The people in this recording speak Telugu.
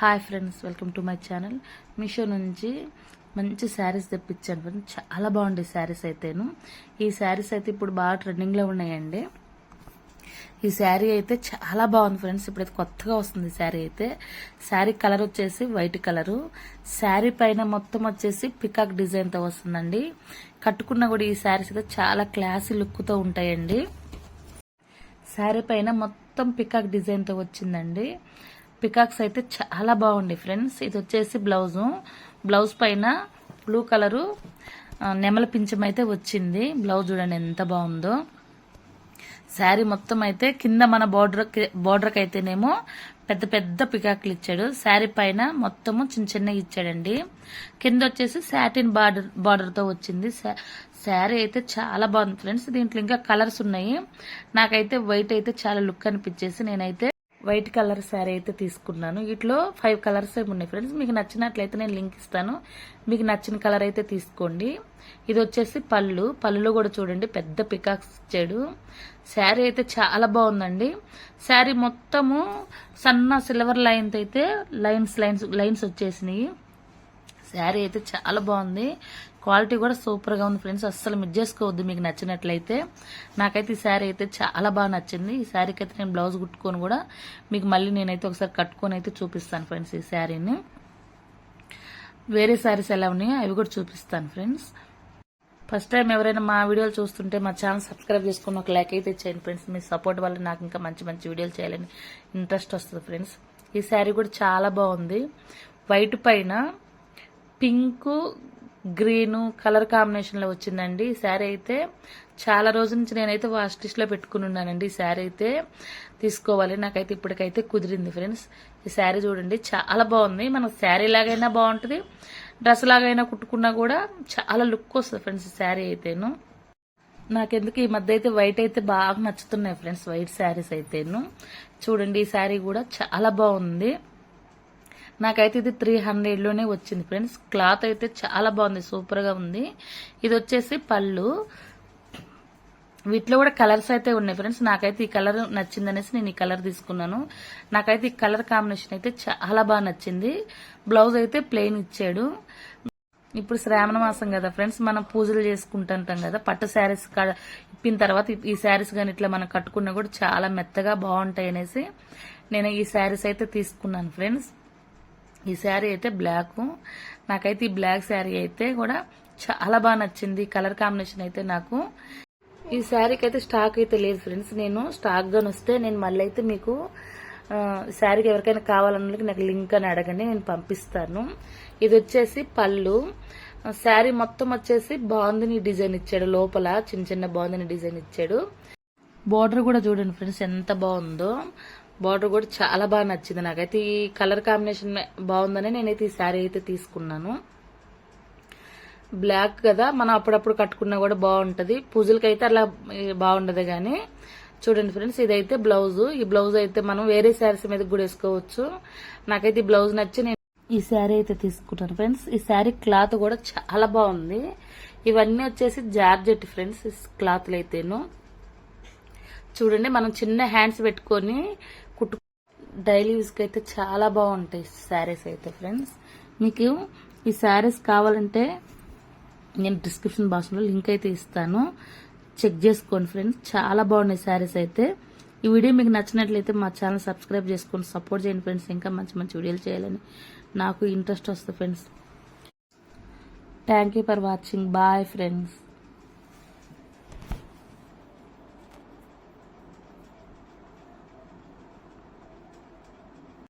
Hi friends welcome to my channel Meesho నుంచి మంచి శారీస్ తెప్పించాను ఫ్రెండ్స్ చాలా బాగుండే శారీస్ అయితేను ఈ శారీస్ అయితే ఇప్పుడు బాగా ట్రెండింగ్లో ఉన్నాయండి ఈ శారీ అయితే చాలా బాగుంది ఫ్రెండ్స్ ఇప్పుడైతే కొత్తగా వస్తుంది శారీ అయితే శారీ కలర్ వచ్చేసి వైట్ కలరు శారీ పైన మొత్తం వచ్చేసి పికాక్ డిజైన్తో వస్తుందండి కట్టుకున్న కూడా ఈ శారీస్ అయితే చాలా క్లాసీ లుక్తో ఉంటాయండి శారీ పైన మొత్తం పికాక్ డిజైన్తో వచ్చిందండి పికాక్స్ అయితే చాలా బాగుంది ఫ్రెండ్స్. ఇది వచ్చేసి బ్లౌజు. బ్లౌజ్ పైన బ్లూ కలరు నెమల పింఛం అయితే వచ్చింది. బ్లౌజ్ చూడండి ఎంత బాగుందో. శారీ మొత్తం అయితే కింద మన బార్డర్ బార్డర్కి అయితేనేమో పెద్ద పెద్ద పికాక్లు ఇచ్చాడు. శారీ పైన మొత్తము చిన్న చిన్నగా ఇచ్చాడండి. కింద వచ్చేసి సాటిన్ బార్డర్ బార్డర్తో వచ్చింది. శారీ అయితే చాలా బాగుంది ఫ్రెండ్స్. దీంట్లో ఇంకా కలర్స్ ఉన్నాయి. నాకైతే వైట్ అయితే చాలా లుక్ అనిపించేసి నేనైతే వైట్ కలర్ శారీ అయితే తీసుకున్నాను. వీటిలో ఫైవ్ కలర్స్ ఏమి ఉన్నాయి ఫ్రెండ్స్ మీకు నచ్చినట్లయితే నేను లింక్ ఇస్తాను. మీకు నచ్చిన కలర్ అయితే తీసుకోండి. ఇది వచ్చేసి పళ్ళు. పళ్ళులో కూడా చూడండి పెద్ద పికాక్స్ ఇచ్చాడు శారీ అయితే చాలా బాగుందండి. శారీ మొత్తము సన్న సిల్వర్ లైన్స్ అయితే లైన్స్ లైన్స్ లైన్స్ వచ్చేసినాయి. శారీ అయితే చాలా బాగుంది. క్వాలిటీ కూడా సూపర్గా ఉంది ఫ్రెండ్స్. అస్సలు మిస్ చేసుకోవద్దు మీకు నచ్చినట్లయితే. నాకైతే ఈ శారీ అయితే చాలా బాగా నచ్చింది. ఈ శారీకి అయితే నేను బ్లౌజ్ కుట్టుకొని కూడా మీకు మళ్ళీ నేనైతే ఒకసారి కట్టుకొని అయితే చూపిస్తాను ఫ్రెండ్స్ ఈ శారీని. వేరే శారీస్ ఎలా ఉన్నాయో అవి కూడా చూపిస్తాను ఫ్రెండ్స్. ఫస్ట్ టైం ఎవరైనా మా వీడియోలు చూస్తుంటే మా ఛానల్ సబ్స్క్రైబ్ చేసుకుని ఒక లైక్ అయితే చేయండి ఫ్రెండ్స్. మీ సపోర్ట్ వల్ల నాకు ఇంకా మంచి మంచి వీడియోలు చేయాలని ఇంట్రెస్ట్ వస్తుంది ఫ్రెండ్స్. ఈ శారీ కూడా చాలా బాగుంది. వైట్ పైన పింక్ గ్రీన్ కలర్ కాంబినేషన్లో వచ్చిందండి. ఈ శారీ అయితే చాలా రోజుల నుంచి నేనైతే వాష్ లిస్ట్ పెట్టుకుని ఉన్నానండి. ఈ శారీ అయితే తీసుకోవాలి. నాకైతే ఇప్పటికైతే కుదిరింది ఫ్రెండ్స్ ఈ శారీ చూడండి చాలా బాగుంది. మనకు శారీ లాగైనా బాగుంటుంది. డ్రెస్ లాగైనా కుట్టుకున్నా కూడా చాలా లుక్ వస్తుంది ఫ్రెండ్స్ ఈ శారీ అయితేను. నాకెందుకు ఈ మధ్య అయితే వైట్ అయితే బాగా నచ్చుతున్నాయి ఫ్రెండ్స్ వైట్ శారీస్ అయితేను. చూడండి ఈ శారీ కూడా చాలా బాగుంది. నాకైతే ఇది త్రీ హండ్రెడ్లోనే వచ్చింది ఫ్రెండ్స్. క్లాత్ అయితే చాలా బాగుంది సూపర్గా ఉంది. ఇది వచ్చేసి పళ్ళు. వీటిలో కూడా కలర్స్ అయితే ఉన్నాయి ఫ్రెండ్స్. నాకైతే ఈ కలర్ నచ్చిందనేసి నేను ఈ కలర్ తీసుకున్నాను. నాకైతే ఈ కలర్ కాంబినేషన్ అయితే చాలా బాగా నచ్చింది. బ్లౌజ్ అయితే ప్లెయిన్ ఇచ్చాడు. ఇప్పుడు శ్రావణ మాసం కదా ఫ్రెండ్స్. మనం పూజలు చేసుకుంటుంటాం కదా. పట్టు శారీస్ ఇప్పిన తర్వాత ఈ- ఈ శారీస్ కానీ ఇట్లా మనం కట్టుకున్నా కూడా చాలా మెత్తగా బాగుంటాయి అనేసి నేను ఈ శారీస్ అయితే తీసుకున్నాను ఫ్రెండ్స్. ఈ శారీ అయితే బ్లాక్. నాకైతే ఈ బ్లాక్ శారీ అయితే కూడా చాలా బాగా నచ్చింది. కలర్ కాంబినేషన్ అయితే నాకు. ఈ శారీకి అయితే స్టాక్ అయితే లేదు ఫ్రెండ్స్. నేను స్టాక్ గాని వస్తే నేను మళ్ళీ అయితే మీకు శారీకి ఎవరికైనా కావాలన్నది నాకు లింక్ అని అడగండి నేను పంపిస్తాను. ఇది వచ్చేసి పళ్ళు. శారీ మొత్తం వచ్చేసి బాందిని డిజైన్ ఇచ్చాడు. లోపల చిన్న చిన్న బాందిని డిజైన్ ఇచ్చాడు. బార్డర్ కూడా చూడండి ఫ్రెండ్స్ ఎంత బాగుందో. బార్డర్ కూడా చాలా బాగా నచ్చింది నాకైతే. ఈ కలర్ కాంబినేషన్ బాగుందని నేనైతే ఈ శారీ అయితే తీసుకున్నాను. బ్లాక్ కదా మనం అప్పుడప్పుడు కట్టుకున్నా కూడా బాగుంటుంది. పూజలకి అయితే అలా బాగుండదు కానీ చూడండి ఫ్రెండ్స్ ఇదైతే బ్లౌజ్. ఈ బ్లౌజ్ అయితే మనం వేరే శారీస్ మీద కూడా వేసుకోవచ్చు. నాకైతే ఈ బ్లౌజ్ నచ్చి నేను ఈ శారీ అయితే తీసుకున్నాను ఫ్రెండ్స్. ఈ శారీ క్లాత్ కూడా చాలా బాగుంది. ఇవన్నీ వచ్చేసి జార్జెట్ ఫ్రెండ్స్ ఈ క్లాత్లు అయితేను చూడండి మనం చిన్న హ్యాండ్స్ పెట్టుకొని డైలీ యూస్కి అయితే చాలా బాగుంటాయి శారీస్ అయితే ఫ్రెండ్స్. మీకు ఈ శారీస్ కావాలంటే నేను డిస్క్రిప్షన్ బాక్స్లో లింక్ అయితే ఇస్తాను. చెక్ చేసుకోండి ఫ్రెండ్స్. చాలా బాగున్నాయి శారీస్ అయితే. ఈ వీడియో మీకు నచ్చినట్లయితే మా ఛానల్ సబ్స్క్రైబ్ చేసుకొని సపోర్ట్ చేయండి ఫ్రెండ్స్. ఇంకా మంచి మంచి వీడియోలు చేయాలని నాకు ఇంట్రెస్ట్ వస్తుంది friends. Thank you for watching bye friends